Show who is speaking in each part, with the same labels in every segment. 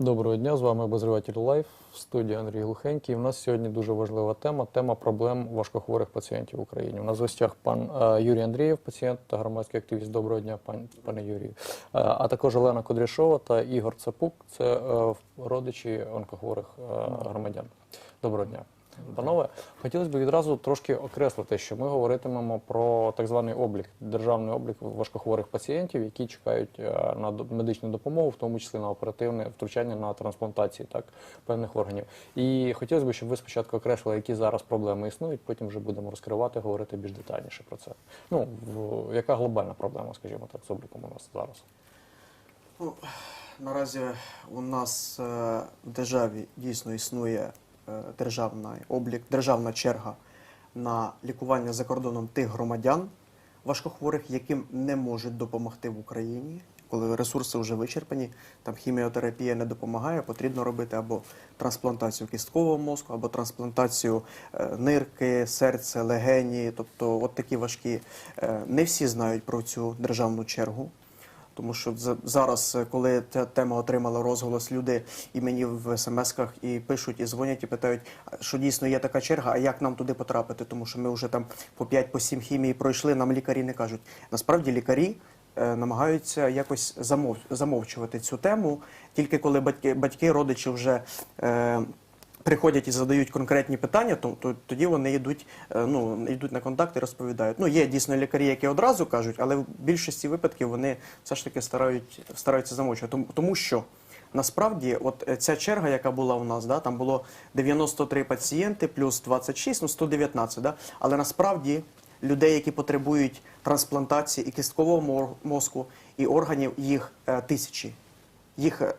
Speaker 1: Доброго дня, з вами обозріватель Лайф в студії Андрій Глухенький. У нас сьогодні дуже важлива тема тема проблем важкохворих пацієнтів в Україні. У нас в гостях пан е, Юрій Андрієв, пацієнт та громадський активіст. Доброго дня, пан, пане Юрію. Е, А також Олена Кудряшова та Ігор Цапук. Це е, родичі онкохворих громадян. Доброго дня. Панове, хотілося б відразу трошки окреслити, що ми говоритимемо про так званий облік, державний облік важкохворих пацієнтів, які чекають е, на медичну допомогу, в тому числі на оперативне втручання на трансплантації так, певних органів. І хотілося б, щоб ви спочатку окреслили, які зараз проблеми існують, потім вже будемо розкривати, говорити більш детальніше про це. Ну, в, яка глобальна проблема, скажімо так, з обліком у нас зараз?
Speaker 2: Ну, наразі у нас е, в державі дійсно існує державний облік, державна черга на лікування за кордоном тих громадян важкохворих, яким не можуть допомогти в Україні. Коли ресурси вже вичерпані, там хіміотерапія не допомагає, потрібно робити або трансплантацію кісткового мозку, або трансплантацію е, нирки, серця, легені. Тобто, от такі важкі. Е, Не всі знають про цю державну чергу. Тому що за- зараз, е, коли ця тема отримала розголос, люди і мені в смс-ках і пишуть, і дзвонять, і питають, що дійсно є така черга, а як нам туди потрапити? Тому що ми вже там по 5-7 хімії пройшли, нам лікарі не кажуть. Насправді лікарі е, намагаються якось замов, замовчувати цю тему, тільки коли батьки, батьки родичі вже. Е, Приходять і задають конкретні питання, то, то тоді вони йдуть, е, ну йдуть на контакт і розповідають. Ну є дійсно лікарі, які одразу кажуть, але в більшості випадків вони все ж таки старають, стараються замовчувати. Тому, тому що насправді, от е, ця черга, яка була у нас, да, там було 93 пацієнти плюс 26, ну 119, да, але насправді людей, які потребують трансплантації і кісткового мозку, і органів, їх е, тисячі. Їх е,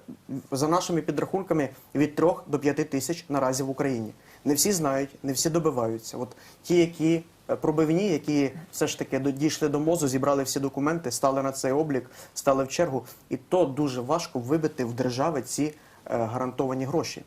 Speaker 2: за нашими підрахунками від 3 до 5 тисяч наразі в Україні. Не всі знають, не всі добиваються. От ті, які е, пробивні, які все ж таки дійшли до мозу, зібрали всі документи, стали на цей облік, стали в чергу, і то дуже важко вибити в держави ці е, гарантовані гроші.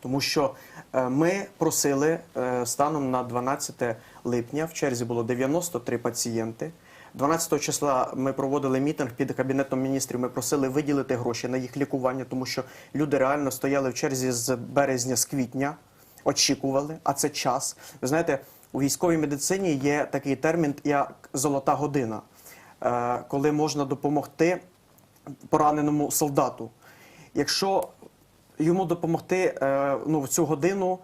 Speaker 2: Тому що ми просили станом на 12 липня в черзі було 93 пацієнти. 12 числа ми проводили мітинг під кабінетом міністрів. Ми просили виділити гроші на їх лікування, тому що люди реально стояли в черзі з березня, з квітня, очікували, а це час. Ви знаєте, у військовій медицині є такий термін, як золота година, е, коли можна допомогти пораненому солдату. Якщо йому допомогти е, ну, в цю годину,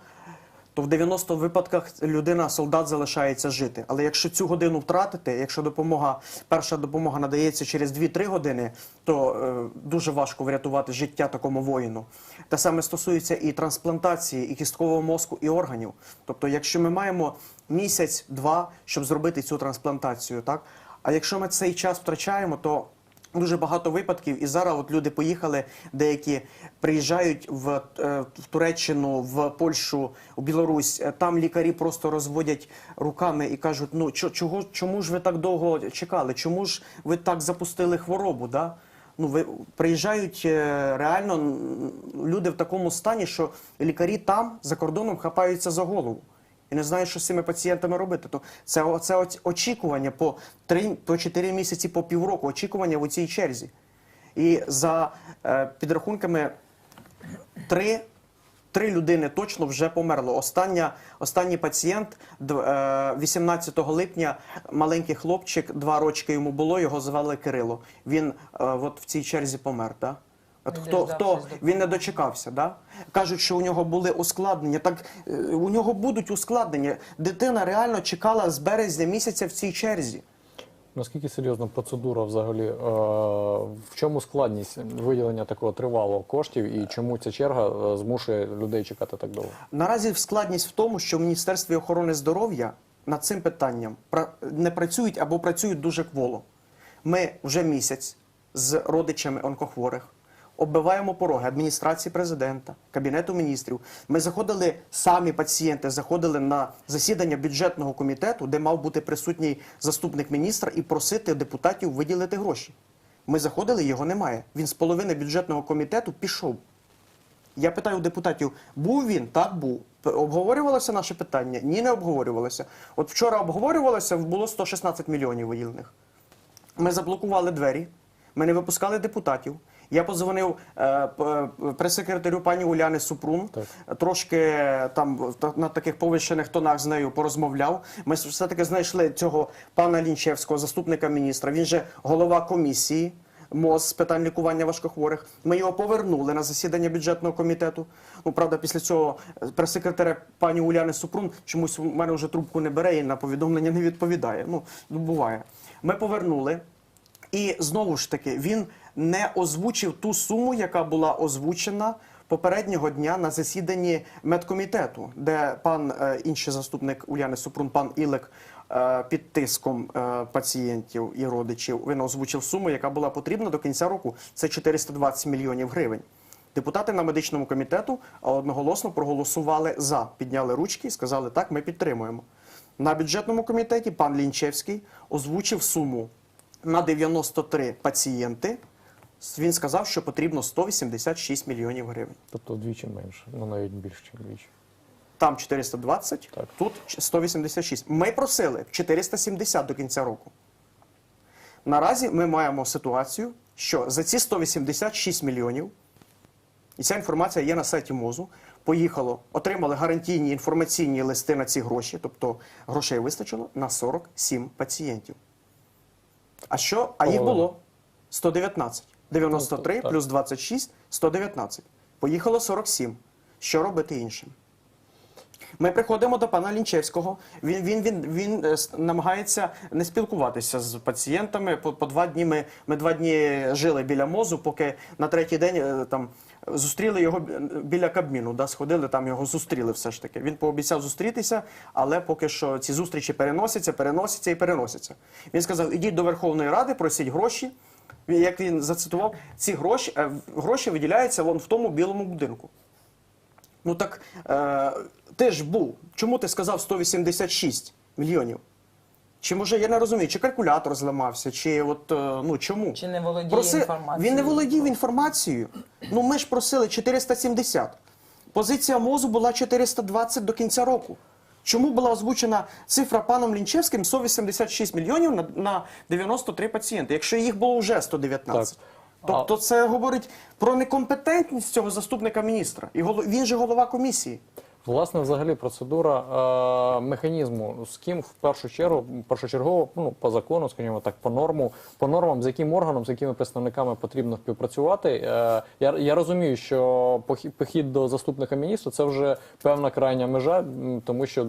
Speaker 2: то в 90 випадках людина, солдат залишається жити. Але якщо цю годину втратити, якщо допомога, перша допомога надається через 2-3 години, то е, дуже важко врятувати життя такому воїну. Те саме стосується і трансплантації, і кісткового мозку, і органів. Тобто, якщо ми маємо місяць-два, щоб зробити цю трансплантацію, так а якщо ми цей час втрачаємо, то Дуже багато випадків, і зараз от люди поїхали, деякі приїжджають в, е, в Туреччину, в Польщу, у Білорусь. Е, Там лікарі просто розводять руками і кажуть: ну чого, чому ж ви так довго чекали? Чому ж ви так запустили хворобу? Да? Ну, ви приїжджають е, реально люди в такому стані, що лікарі там за кордоном хапаються за голову і не знають, що з цими пацієнтами робити. То це, це очікування по 3, по 4 місяці, по півроку, очікування в цій черзі. І за е, підрахунками три, три людини точно вже померло. Остання, останній пацієнт е, 18 липня, маленький хлопчик, два рочки йому було, його звали Кирило. Він е, от в цій черзі помер. Да? От
Speaker 3: Не
Speaker 2: хто, хто він не дочекався, да? кажуть, що у нього були ускладнення. Так е, у нього будуть ускладнення. Дитина реально чекала з березня місяця в цій черзі.
Speaker 1: Наскільки серйозна процедура взагалі? Е, в чому складність виділення такого тривалого коштів і чому ця черга е, змушує людей чекати так довго?
Speaker 2: Наразі складність в тому, що в Міністерстві охорони здоров'я над цим питанням пра- не працюють або працюють дуже кволо. Ми вже місяць з родичами онкохворих оббиваємо пороги адміністрації президента, кабінету міністрів. Ми заходили самі пацієнти, заходили на засідання бюджетного комітету, де мав бути присутній заступник міністра, і просити депутатів виділити гроші. Ми заходили, його немає. Він з половини бюджетного комітету пішов. Я питаю у депутатів, був він? Так, був. Обговорювалося наше питання? Ні, не обговорювалося. От вчора обговорювалося, було 116 мільйонів виділених. Ми заблокували двері, ми не випускали депутатів. Я подзвонив е, прес-секретарю пані Уляни Супрун,
Speaker 1: Так.
Speaker 2: трошки е, там на таких повищених тонах з нею порозмовляв. Ми все-таки знайшли цього пана Лінчевського, заступника міністра. Він же голова комісії. МОЗ з питань лікування важкохворих. Ми його повернули на засідання бюджетного комітету. Ну, правда, після цього е, прес-секретаря пані Уляни Супрун чомусь у мене вже трубку не бере і на повідомлення не відповідає. Ну, буває. Ми повернули. І знову ж таки, він не озвучив ту суму, яка була озвучена попереднього дня на засіданні медкомітету, де пан е, інший заступник Уляни Супрун, пан Ілик, е, під тиском е, пацієнтів і родичів, він озвучив суму, яка була потрібна до кінця року. Це 420 мільйонів гривень. Депутати на медичному комітету одноголосно проголосували за, підняли ручки і сказали, так, ми підтримуємо. На бюджетному комітеті пан Лінчевський озвучив суму на 93 пацієнти. Він сказав, що потрібно 186 мільйонів гривень.
Speaker 1: Тобто вдвічі менше, ну навіть більше, ніж вдвічі.
Speaker 2: Там 420,
Speaker 1: Так.
Speaker 2: тут 186. Ми просили 470 до кінця року. Наразі ми маємо ситуацію, що за ці 186 мільйонів, і ця інформація є на сайті МОЗу, поїхало, отримали гарантійні інформаційні листи на ці гроші, тобто грошей вистачило на 47 пацієнтів. А що? А їх було 119. 93
Speaker 1: Ну, так.
Speaker 2: плюс 26 119. Поїхало 47. Що робити іншим? Ми приходимо до пана Лінчевського. Він, він, він, він е, с- намагається не спілкуватися з пацієнтами. По, по два дні ми, ми два дні жили біля мозу, поки на третій день е, там зустріли його бі- біля Кабміну. Да, сходили там його зустріли все ж таки. Він пообіцяв зустрітися, але поки що ці зустрічі переносяться, переносяться і переносяться. Він сказав: ідіть до Верховної Ради, просіть гроші. Як він зацитував, ці гроші, е, гроші виділяються вон в тому білому будинку. Ну так е, ти ж був. Чому ти сказав 186 мільйонів? Чи може я не розумію, чи калькулятор зламався, чи от е, ну чому?
Speaker 3: Чи не володіє
Speaker 2: Проси-
Speaker 3: інформацією?
Speaker 2: Він не володів інформацією. Ну ми ж просили 470. Позиція МОЗу була 420 до кінця року. Чому була озвучена цифра паном Лінчевським 186 мільйонів на, на 93 пацієнти, якщо їх було вже 119?
Speaker 1: Так.
Speaker 2: Тобто це говорить про некомпетентність цього заступника міністра. І голо- він же голова комісії.
Speaker 1: Власне, взагалі, процедура е, механізму, з ким в першу чергу, першочергово, ну по закону, скажімо так, по норму, по нормам, з яким органом, з якими представниками потрібно співпрацювати. Е, я, я розумію, що похід, до заступника міністра це вже певна крайня межа, тому що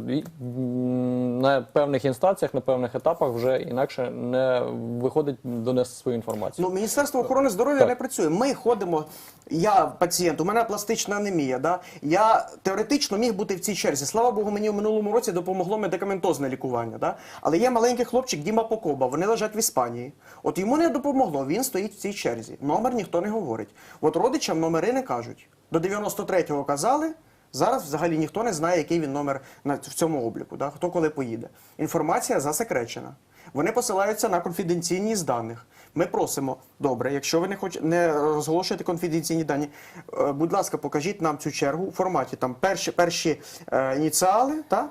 Speaker 1: на певних інстанціях, на певних етапах вже інакше не виходить донести свою інформацію.
Speaker 2: Ну, Міністерство охорони здоров'я не працює. Ми ходимо. Я пацієнт, у мене пластична анемія. Да? Я теоретично міг бути в цій черзі. Слава Богу, мені в минулому році допомогло медикаментозне лікування. Да? Але є маленький хлопчик Діма Покоба, вони лежать в Іспанії. От йому не допомогло, він стоїть в цій черзі. Номер ніхто не говорить. От родичам номери не кажуть. До 93-го казали. Зараз взагалі ніхто не знає, який він номер в цьому обліку, да? хто коли поїде. Інформація засекречена. Вони посилаються на конфіденційність даних. Ми просимо, добре, якщо ви не хоч не розголошуєте конфіденційні дані, е, будь ласка, покажіть нам цю чергу у форматі там перші, перші е, ініціали, та?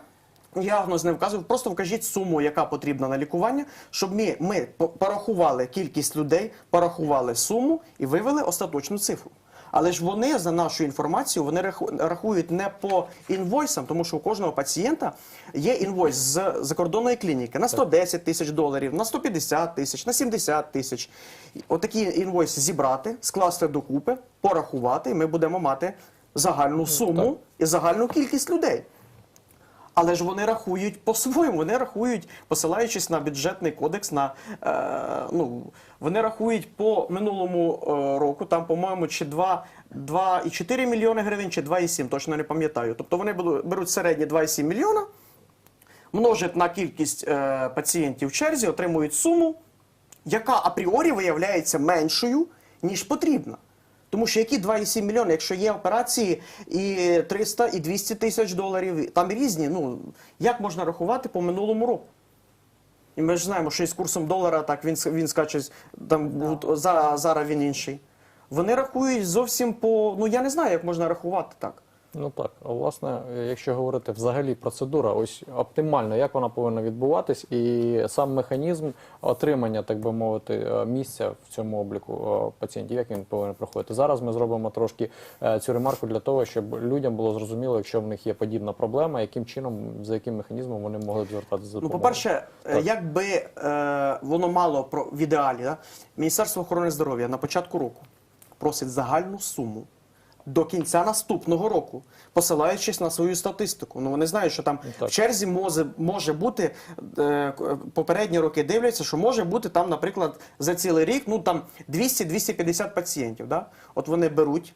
Speaker 2: Діагноз не вказую, просто вкажіть суму, яка потрібна на лікування, щоб ми, ми порахували кількість людей, порахували суму і вивели остаточну цифру. Але ж вони за нашу інформацію вони рахують не по інвойсам, тому що у кожного пацієнта є інвойс з закордонної клініки на 110 тисяч доларів, на 150 тисяч, на 70 тисяч. І Отакий інвойс зібрати, скласти докупи, порахувати, і ми будемо мати загальну суму і загальну кількість людей. Але ж вони рахують по-своєму, вони рахують, посилаючись на бюджетний кодекс, на е, ну вони рахують по минулому е, року, там, по-моєму, чи 2,4 мільйони гривень, чи 2,7, точно не пам'ятаю. Тобто вони беруть середні 2,7 мільйона, множать на кількість е, пацієнтів в черзі, отримують суму, яка апріорі виявляється меншою, ніж потрібна. Тому що які 2,7 мільйони, якщо є операції і 300, і 200 тисяч доларів, там різні, ну як можна рахувати по минулому року? І ми ж знаємо, що із курсом долара так він, він скаче, там зараз він інший. Вони рахують зовсім по. Ну я не знаю, як можна рахувати так.
Speaker 1: Ну так, а власне, якщо говорити взагалі процедура, ось оптимально, як вона повинна відбуватись, і сам механізм отримання, так би мовити, е, місця в цьому обліку е, пацієнтів, як він повинен проходити. Зараз ми зробимо трошки е, цю ремарку для того, щоб людям було зрозуміло, якщо в них є подібна проблема, яким чином, за яким механізмом вони могли б звертатися за
Speaker 2: Ну, по-перше, якби е, воно мало про в ідеалі, да? Міністерство охорони здоров'я на початку року просить загальну суму до кінця наступного року, посилаючись на свою статистику. Ну вони знають, що там
Speaker 1: Так.
Speaker 2: в черзі може, може бути е, попередні роки дивляться, що може бути там, наприклад, за цілий рік ну там 200-250 пацієнтів. Да? От вони беруть.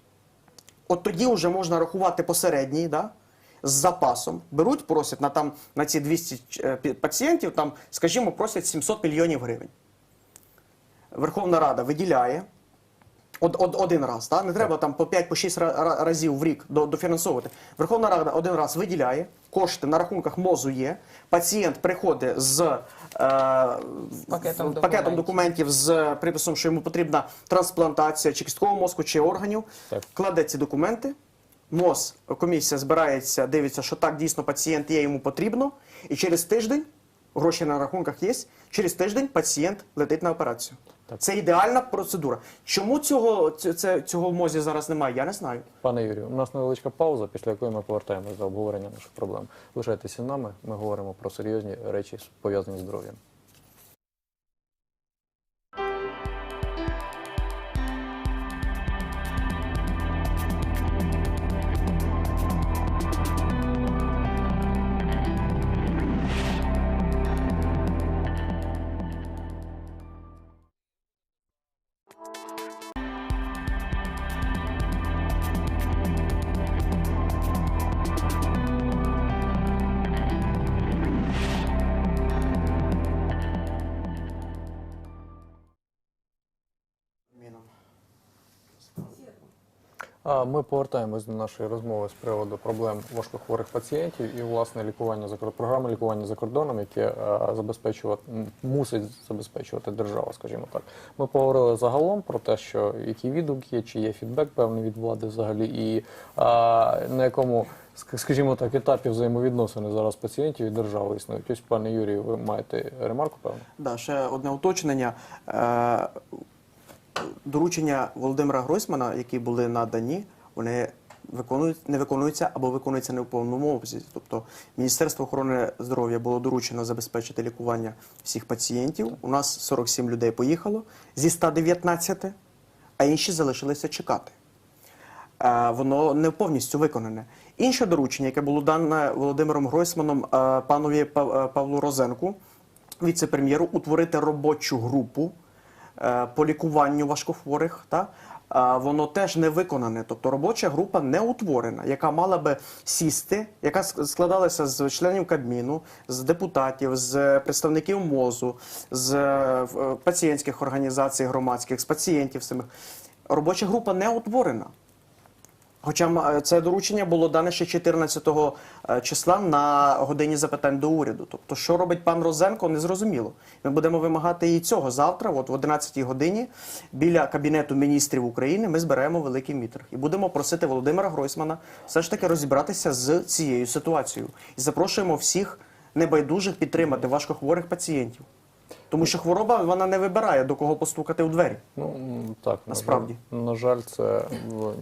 Speaker 2: От тоді вже можна рахувати посередній, да? з запасом. Беруть, просять на, там, на ці 200 е, пацієнтів, там, скажімо, просять 700 мільйонів гривень. Верховна Рада виділяє од, од, один раз, да? не треба там по 5-6 разів в рік дофінансовувати. Верховна Рада один раз виділяє, кошти на рахунках МОЗу є, пацієнт приходить з е,
Speaker 3: Пакетом
Speaker 2: пакетом
Speaker 3: документів.
Speaker 2: документів з приписом, що йому потрібна трансплантація чи кісткового мозку, чи органів,
Speaker 1: Так.
Speaker 2: кладе ці документи. МОЗ, комісія збирається, дивиться, що так дійсно пацієнт є, йому потрібно, і через тиждень гроші на рахунках є. Через тиждень пацієнт летить на операцію. Це ідеальна процедура. Чому цього, це, цього в МОЗі зараз немає, я не знаю.
Speaker 1: Пане Юрію, у нас невеличка пауза, після якої ми повертаємося до обговорення наших проблем. Лишайтеся з нами, ми говоримо про серйозні речі, пов'язані з здоров'ям. А ми повертаємось до нашої розмови з приводу проблем важкохворих пацієнтів і власне лікування за програми лікування за кордоном, яке е, забезпечувати мусить забезпечувати держава, скажімо так. Ми поговорили загалом про те, що які відгуки чи є фідбек певний від влади взагалі, і е, на якому скажімо так, етапі взаємовідносини зараз пацієнтів і держави існують. Ось, пане Юрію, ви маєте ремарку, певно?
Speaker 2: Да, ще одне уточнення. Доручення Володимира Гройсмана, які були надані, вони виконують, не виконуються або виконуються не в повному обсязі. Тобто Міністерство охорони здоров'я було доручено забезпечити лікування всіх пацієнтів. У нас 47 людей поїхало зі 119, а інші залишилися чекати. Е, воно не повністю виконане. Інше доручення, яке було дане Володимиром Гройсманом е, панові е, Павлу Розенку, віце-прем'єру, утворити робочу групу по лікуванню важкохворих. Та? е, Воно теж не виконане, тобто робоча група не утворена, яка мала би сісти, яка складалася з членів Кабміну, з депутатів, з представників МОЗу, з е, е, пацієнтських організацій громадських, з пацієнтів самих. Робоча група не утворена. Хоча е, це доручення було дане ще 14 е, числа на годині запитань до уряду. Тобто, що робить пан Розенко, незрозуміло. Ми будемо вимагати і цього завтра, от в 11 годині, біля кабінету міністрів України, ми зберемо великий мітинг і будемо просити Володимира Гройсмана все ж таки розібратися з цією ситуацією. І запрошуємо всіх небайдужих підтримати важкохворих пацієнтів. Тому що хвороба вона не вибирає до кого постукати у двері.
Speaker 1: Ну так, на
Speaker 2: Насправді.
Speaker 1: жаль, на жаль, це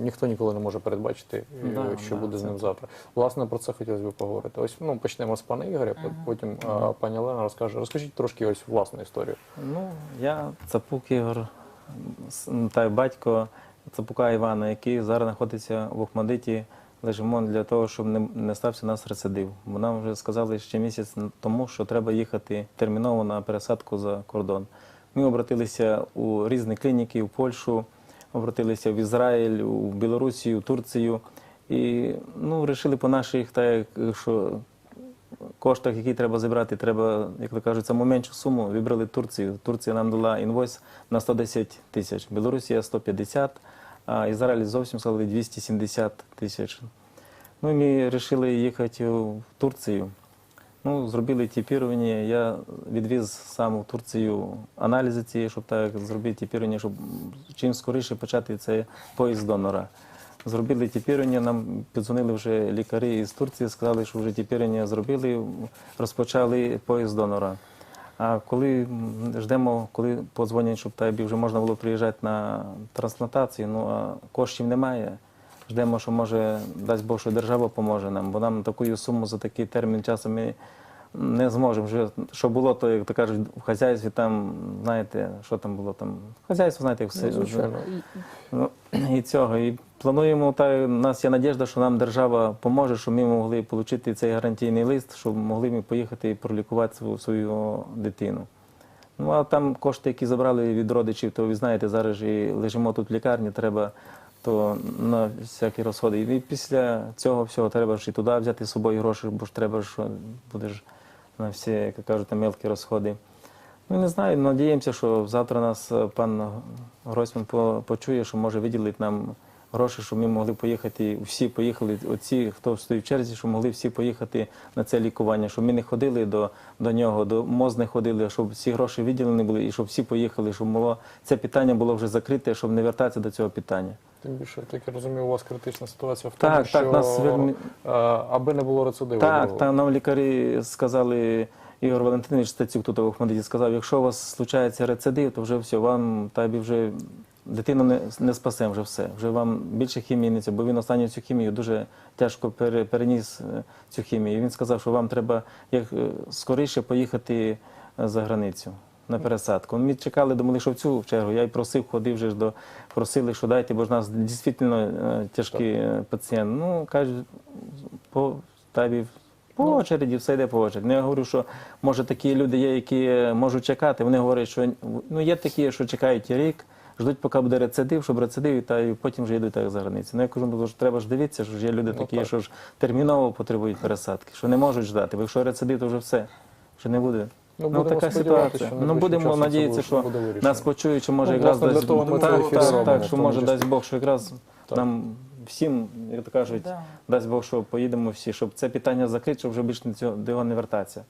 Speaker 1: ніхто ніколи не може передбачити, е,
Speaker 3: Да,
Speaker 1: що
Speaker 3: да,
Speaker 1: буде з ним завтра. Власне, про це хотілося б поговорити. Ось ну почнемо з пана Ігоря, по- потім а, пані Олена розкаже. Розкажіть трошки ось власну історію.
Speaker 3: Ну, я Цапук Ігор, та батько Цапука Івана, який зараз знаходиться в Охмадиті, лежимо для того, щоб не, не стався нас рецидив. Бо нам вже сказали ще місяць тому, що треба їхати терміново на пересадку за кордон. Ми обратилися у різні клініки, в Польщу, обратилися в Ізраїль, у Білорусію, в Турцію. І ну, вирішили по наших, так що коштах, які треба зібрати, треба, як то кажуть, саму меншу суму. Вибрали Турцію. Турція нам дала інвойс на 110 тисяч, Білорусія 150, а Ізраїль зовсім сказали 270 тисяч. Ну ми вирішили їхати в Турцію. Ну, зробили тіпірування. Я відвіз сам в Турцію аналізи ці, щоб так зробити тіпірування, щоб чим скоріше почати цей поїзд донора. зробили тіпірення. Нам піддзвонили вже лікарі із Турції, сказали, що вже тіпірення зробили, розпочали поїзд донора. А коли ждемо, коли подзвонять, щоб тобі вже можна було приїжджати на трансплантацію, ну а коштів немає. Ждемо, що може дасть Бог, що держава поможе нам, бо нам таку суму за такий термін часу ми не зможемо. Вже що було, то як то кажуть, в хазяйстві там, знаєте, що там було там. Хазяйство, знаєте, як все.
Speaker 1: Ну, звичайно.
Speaker 3: Ну, і цього. І плануємо, та у нас є надіжда, що нам держава поможе, щоб ми могли отримати цей гарантійний лист, щоб могли ми поїхати і пролікувати свою, свою дитину. Ну а там кошти, які забрали від родичів, то ви знаєте, зараз ж і лежимо тут в лікарні, треба то на всякі розходи. І після цього всього треба ж і туди взяти з собою гроші, бо ж треба що будеш на всі, як кажуть, мелкі розходи. Ну, не знаю, надіємося, що завтра нас е, пан Гройсман по- почує, що може виділити нам гроші, щоб ми могли поїхати, всі поїхали, оці, хто стоїть в черзі, щоб могли всі поїхати на це лікування, щоб ми не ходили до, до нього, до МОЗ не ходили, щоб всі гроші виділені були і щоб всі поїхали, щоб було, це питання було вже закрите, щоб не вертатися до цього питання.
Speaker 1: Тим більше, так я розумію, у вас критична ситуація в
Speaker 3: Так,
Speaker 1: тому,
Speaker 3: так,
Speaker 1: що
Speaker 3: нас вельми-
Speaker 1: е, аби не було рецидиву.
Speaker 3: Так,
Speaker 1: Ну,
Speaker 3: та нам лікарі сказали, Ігор Валентинович Стацюк тут в Охмадиті сказав, якщо у вас случається рецидив, то вже все, вам табі вже дитину не, не спасемо, вже все. Вже вам більше хімії не це, бо він останню цю хімію дуже тяжко пере, переніс е, цю хімію. І він сказав, що вам треба як е, скоріше поїхати е, за границю. На пересадку. Ми чекали, думали, що в цю чергу. Я й просив, ходив вже ж до просили, що дайте, бо ж у нас дійсно тяжкий пацієнт. Ну кажуть, по табі по очереді, все йде по очереді. Ну, я говорю, що може такі люди є, які можуть чекати. Вони говорять, що ну є такі, що чекають рік, ждуть, поки буде рецидив, щоб рецидив, та і потім вже йдуть так за границю. Ну я кажу, ну, що треба ж дивитися, що ж є люди
Speaker 1: Ну,
Speaker 3: такі,
Speaker 1: так.
Speaker 3: що ж терміново потребують пересадки, що не можуть ждати. Бо якщо рецидив, то вже все. Вже не буде.
Speaker 1: Ну,
Speaker 3: Ну, така ситуація. Ну, будемо надіятися, що
Speaker 1: буде
Speaker 3: нас почують, що може
Speaker 1: Ну,
Speaker 3: якраз дасть
Speaker 1: того
Speaker 3: так, так,
Speaker 1: робимо,
Speaker 3: так, що може дасть Бог, що якраз
Speaker 1: Так.
Speaker 3: нам всім, як то кажуть,
Speaker 4: Да.
Speaker 3: дасть Бог, що поїдемо всі, щоб це питання закрити, щоб вже більше до цього- не вертатися.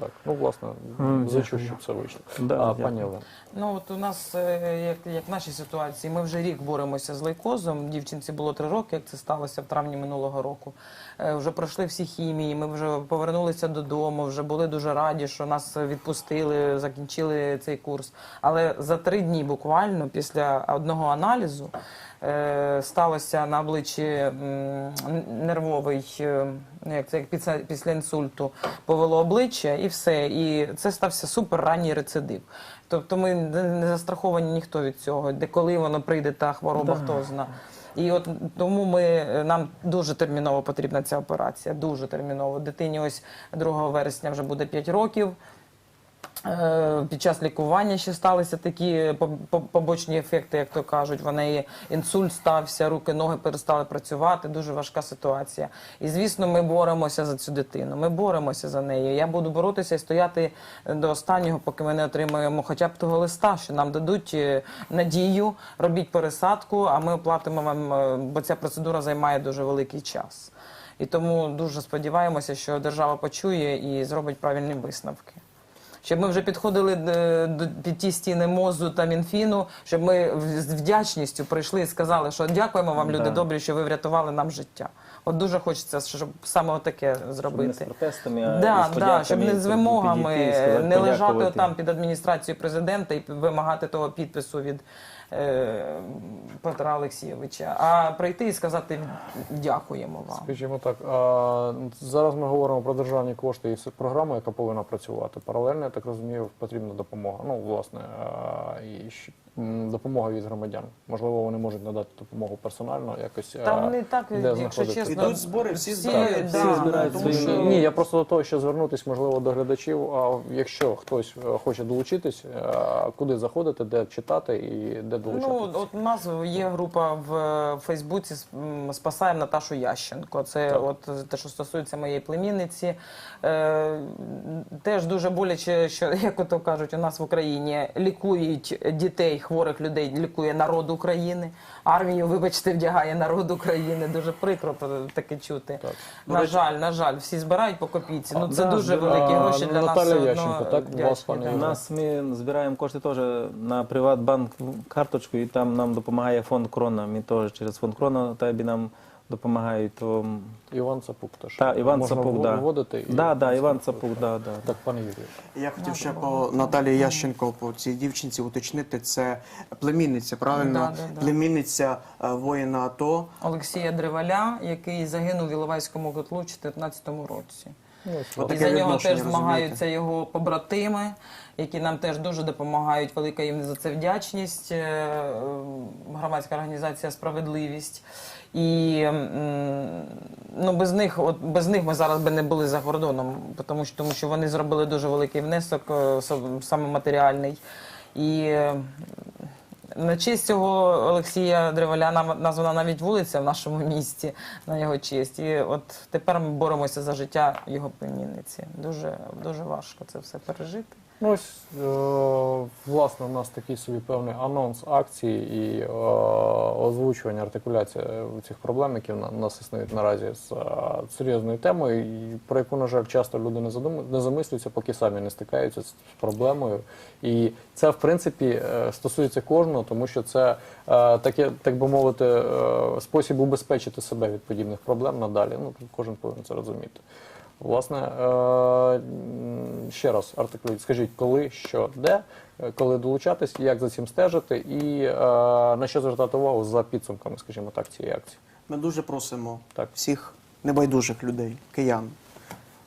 Speaker 1: Так, ну власне,
Speaker 3: М,
Speaker 1: зачу,
Speaker 3: дякую.
Speaker 1: щоб це вийшло.
Speaker 3: Да,
Speaker 1: а,
Speaker 3: дякую.
Speaker 1: пані Олена,
Speaker 4: Ну от у нас, е, як, як в нашій ситуації, ми вже рік боремося з лейкозом. Дівчинці було три роки, як це сталося в травні минулого року. Е, Вже пройшли всі хімії, ми вже повернулися додому, вже були дуже раді, що нас відпустили, закінчили цей курс. Але за три дні буквально після одного аналізу сталося на обличчі нервовий, е, ну, як це як після, після інсульту, повело обличчя і все. І це стався супер ранній рецидив. Тобто ми не застраховані ніхто від цього, де коли воно прийде та хвороба,
Speaker 3: Да.
Speaker 4: хто зна. І от тому ми нам дуже терміново потрібна ця операція. Дуже терміново. Дитині ось 2 вересня вже буде 5 років. Е, Під час лікування ще сталися такі по- по- побочні ефекти, як то кажуть. В неї інсульт стався, руки, ноги перестали працювати. Дуже важка ситуація. І звісно, ми боремося за цю дитину. Ми боремося за неї. Я буду боротися і стояти до останнього, поки ми не отримаємо хоча б того листа, що нам дадуть е, надію, робіть пересадку, а ми оплатимо вам, е, бо ця процедура займає дуже великий час. І тому дуже сподіваємося, що держава почує і зробить правильні висновки. Щоб ми вже підходили до, до- під ті стіни мозу та мінфіну, щоб ми з вдячністю прийшли і сказали, що дякуємо вам, люди
Speaker 3: Да.
Speaker 4: добрі, що ви врятували нам життя. От дуже хочеться, щоб саме таке
Speaker 3: Щоб не з
Speaker 4: зробити.
Speaker 3: протестами, а
Speaker 4: Да,
Speaker 3: з
Speaker 4: да, щоб не з вимогами,
Speaker 3: сказати,
Speaker 4: не лежати там під адміністрацією президента і вимагати того підпису від е, Петра Олексійовича, а прийти і сказати дякуємо вам.
Speaker 1: скажімо так, а, зараз ми говоримо про державні кошти і програму, яка повинна працювати. Паралельно, я так розумію, потрібна допомога. Ну, власне, а, і допомога від громадян. Можливо, вони можуть надати допомогу персонально, якось.
Speaker 4: Та
Speaker 1: а,
Speaker 4: вони так,
Speaker 1: де
Speaker 4: якщо
Speaker 1: знаходиться?
Speaker 4: чесно,
Speaker 2: Ідуть збори, всі
Speaker 4: всі,
Speaker 2: збирають,
Speaker 4: да,
Speaker 3: всі збирають
Speaker 4: тому що-
Speaker 1: Ні, я просто до того, що звернутися, можливо, до глядачів. А якщо хтось е, хоче долучитись, е, куди заходити, де читати і де долучатися?
Speaker 4: Ну, от у нас є група в е, Фейсбуці Спасаємо Наташу Ященко. Це
Speaker 1: Так.
Speaker 4: от те, що стосується моєї племінниці. Е, теж дуже боляче, що як ото кажуть, у нас в Україні лікують дітей, хворих людей, лікує народ України. Армію, вибачте, вдягає народ України. Дуже прикро таке чути.
Speaker 1: Так.
Speaker 4: На жаль, на жаль, всі збирають по копійці. Ну це
Speaker 3: да,
Speaker 4: дуже великі
Speaker 1: А,
Speaker 4: гроші для нас.
Speaker 1: Наталя Ященко, так?
Speaker 4: вдячні,
Speaker 1: Вас, пані.
Speaker 3: У нас ми збираємо кошти теж на Приватбанк карту карточку, і там нам допомагає фонд Крона. Ми теж через фонд Крона табі нам допомагають. То...
Speaker 1: Іван Цапук теж.
Speaker 3: Та, Іван
Speaker 1: Можна
Speaker 3: Цапук, да.
Speaker 1: вводити. і-
Speaker 3: Да, да, Іван Цапук, да, да.
Speaker 1: Так, пане Юрію.
Speaker 2: Я хотів ще по Наталії Ященко по цій дівчинці уточнити. Це племінниця, правильно?
Speaker 4: Да, да, да.
Speaker 2: Племінниця е, воїна АТО.
Speaker 4: Олексія Древаля, який загинув в Іловайському котлу у 2014 році. І за нього теж змагаються його побратими, які нам теж дуже допомагають. Велика їм за це вдячність. Е, Громадська організація Справедливість. І ну, без них, от без них ми зараз би не були за кордоном, тому що, тому що вони зробили дуже великий внесок, е, саме матеріальний. І на честь цього Олексія Древоля названа навіть вулиця в нашому місті на його честь. І от тепер ми боремося за життя його племінниці. Дуже, дуже важко це все пережити.
Speaker 1: Ну, ось, е, власне, у нас такий собі певний анонс акції і е, озвучування, артикуляція цих проблем, які на- нас існують наразі з е, серйозною темою, про яку, на жаль, часто люди не, задум... не замислюються, поки самі не стикаються з проблемою. І це, в принципі, е, стосується кожного, тому що це е, таке, так би мовити, е, спосіб убезпечити себе від подібних проблем надалі. Ну, кожен повинен це розуміти. Власне, е, ще раз артикулюють, скажіть, коли, що, де, е, коли долучатись, як за цим стежити і е, на що звертати увагу за підсумками, скажімо так, цієї акції.
Speaker 2: Ми дуже просимо
Speaker 1: Так.
Speaker 2: всіх небайдужих людей, киян,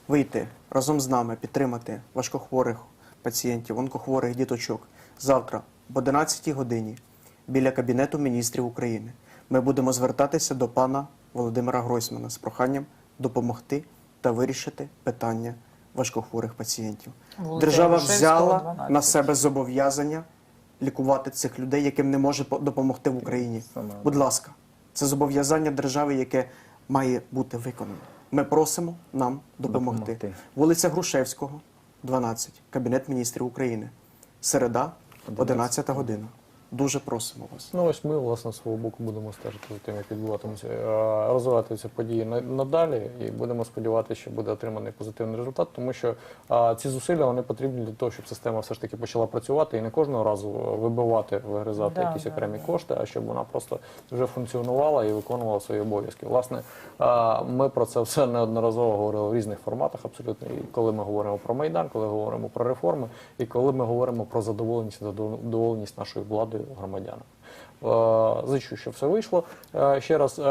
Speaker 2: вийти разом з нами, підтримати важкохворих пацієнтів, онкохворих діточок завтра об 11 годині біля Кабінету міністрів України. Ми будемо звертатися до пана Володимира Гройсмана з проханням допомогти та вирішити питання важкохворих пацієнтів.
Speaker 4: Вулиця
Speaker 2: Держава взяла
Speaker 4: 12.
Speaker 2: на себе зобов'язання лікувати цих людей, яким не може допомогти в Україні. Будь ласка, це зобов'язання держави, яке має бути виконане. Ми просимо нам допомогти.
Speaker 3: Допомогти.
Speaker 2: Вулиця Грушевського, 12, Кабінет міністрів України. Середа, 11 година. Дуже просимо вас.
Speaker 1: Ну ось ми, власне, з свого боку будемо стежити за тим, як відбуватимуться е, розвиватися події на- надалі, і будемо сподіватися, що буде отриманий позитивний результат, тому що е, ці зусилля вони потрібні для того, щоб система все ж таки почала працювати і не кожного разу вибивати, вигризати
Speaker 4: Да,
Speaker 1: якісь
Speaker 4: да,
Speaker 1: окремі
Speaker 4: да.
Speaker 1: кошти, а щоб вона просто вже функціонувала і виконувала свої обов'язки. Власне, е, ми про це все неодноразово говорили в різних форматах, абсолютно. І коли ми говоримо про майдан, коли говоримо про реформи, і коли ми говоримо про задоволеність задоволеність нашою владою громадянам. Е, Зичу, що все вийшло. Е, Ще раз е,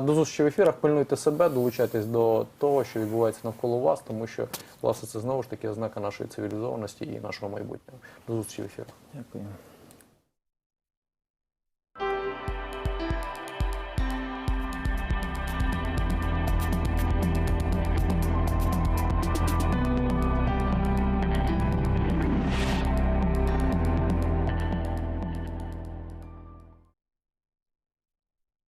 Speaker 1: до зустрічі в ефірах. Пильнуйте себе, долучайтесь до того, що відбувається навколо вас, тому що власне це знову ж таки ознака нашої цивілізованості і нашого майбутнього. До зустрічі в ефірах.
Speaker 3: Дякую.